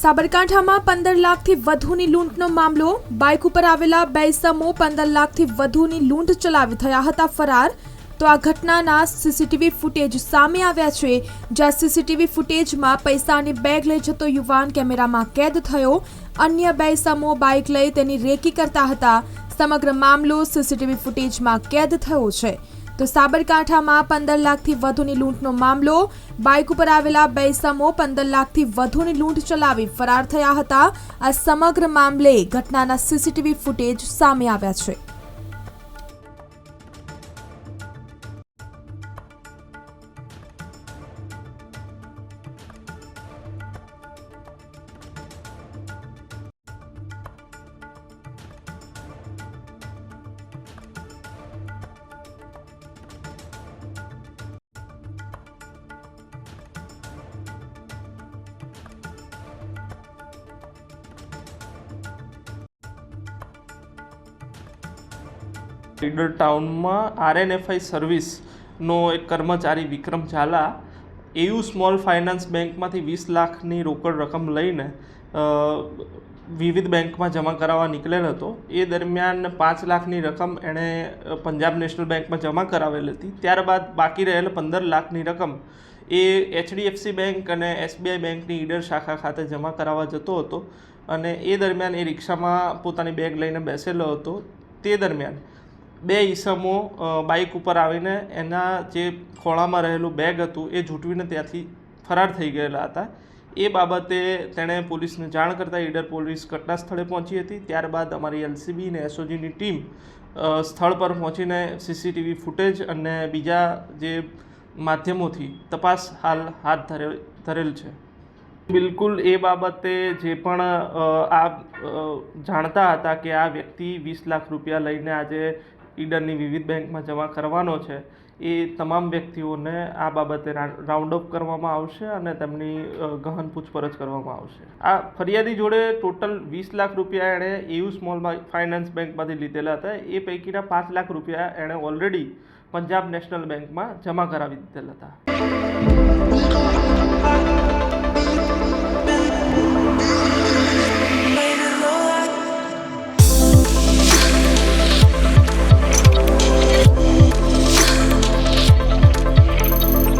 સાબરકાંઠામાં પંદર લાખથી વધુની લૂંટનો મામલો. બાઇક ઉપર આવેલા બે ઇસમો પંદર લાખથી વધુની લૂંટ ચલાવી થયા હતા ફરાર. તો આ ઘટનાના સીસીટીવી ફૂટેજ સામે આવ્યા છે. જ્યાં સીસીટીવી ફૂટેજમાં પૈસાની બેગ લઈ જતો યુવાન કેમેરામાં કેદ થયો. અન્ય બે ઇસમો બાઇક લઈ તેની રેકી કરતા હતા. સમગ્ર મામલો સીસીટીવી ફૂટેજમાં કેદ થયો છે. તો સાબરકાંઠામાં પંદર લાખથી વધુની લૂંટનો મામલો. બાઇક ઉપર આવેલા બે સમો પંદર લાખથી વધુની લૂંટ ચલાવી ફરાર થયા હતા. આ સમગ્ર મામલે ઘટનાના સીસીટીવી ફૂટેજ સામે આવ્યા છે. લીડર ટાઉનમાં આરએનએફઆઈ સર્વિસનો એક કર્મચારી Vikram Zala AU small finance બેંકમાંથી વીસ લાખની રોકડ રકમ લઈને વિવિધ બેંકમાં જમા કરાવવા નીકળેલ હતો. એ દરમિયાન પાંચ લાખની રકમ એણે પંજાબ નેશનલ બેંકમાં જમા કરાવેલ હતી. ત્યારબાદ બાકી રહેલ પંદર લાખની રકમ એ એચડીએફસી બેંક અને એસબીઆઈ બેંકની ઈડર શાખા ખાતે જમા કરાવવા જતો હતો અને એ દરમિયાન એ રિક્ષામાં પોતાની બેગ લઈને બેસેલો હતો. તે દરમિયાન બે ઈસમો બાઇક ઉપર આવીને એના જે ખોળામાં રહેલું બેગ હતું એ ઝૂંટવીને ત્યાંથી ફરાર થઈ ગયેલા હતા. એ બાબતે તેણે પોલીસને જાણ કરતાં ઈડર પોલીસ ઘટના સ્થળે પહોંચી હતી. ત્યારબાદ અમારી એલસીબી અને એસઓજીની ટીમ સ્થળ પર પહોંચીને સીસીટીવી ફૂટેજ અને બીજા જે માધ્યમોથી તપાસ હાલ હાથ ધરે, ધરેલ છે. બિલકુલ એ બાબતે જે પણ આ જાણતા હતા કે આ વ્યક્તિ વીસ લાખ રૂપિયા લઈને આજે ઈડરની વિવિધ બેંકમાં જમા કરવાનો છે, એ તમામ વ્યક્તિઓને આ બાબતે રાઉન્ડ અપ કરવામાં આવશે અને તેમની ગહન પૂછપરછ કરવામાં આવશે. આ ફરિયાદી જોડે ટોટલ વીસ લાખ રૂપિયા એણે એયુ સ્મોલ ફાઇનાન્સ બેંકમાંથી લીધેલા હતા. એ પૈકીના પાંચ લાખ રૂપિયા એણે ઓલરેડી પંજાબ નેશનલ બેંકમાં જમા કરાવી દીધેલા હતા.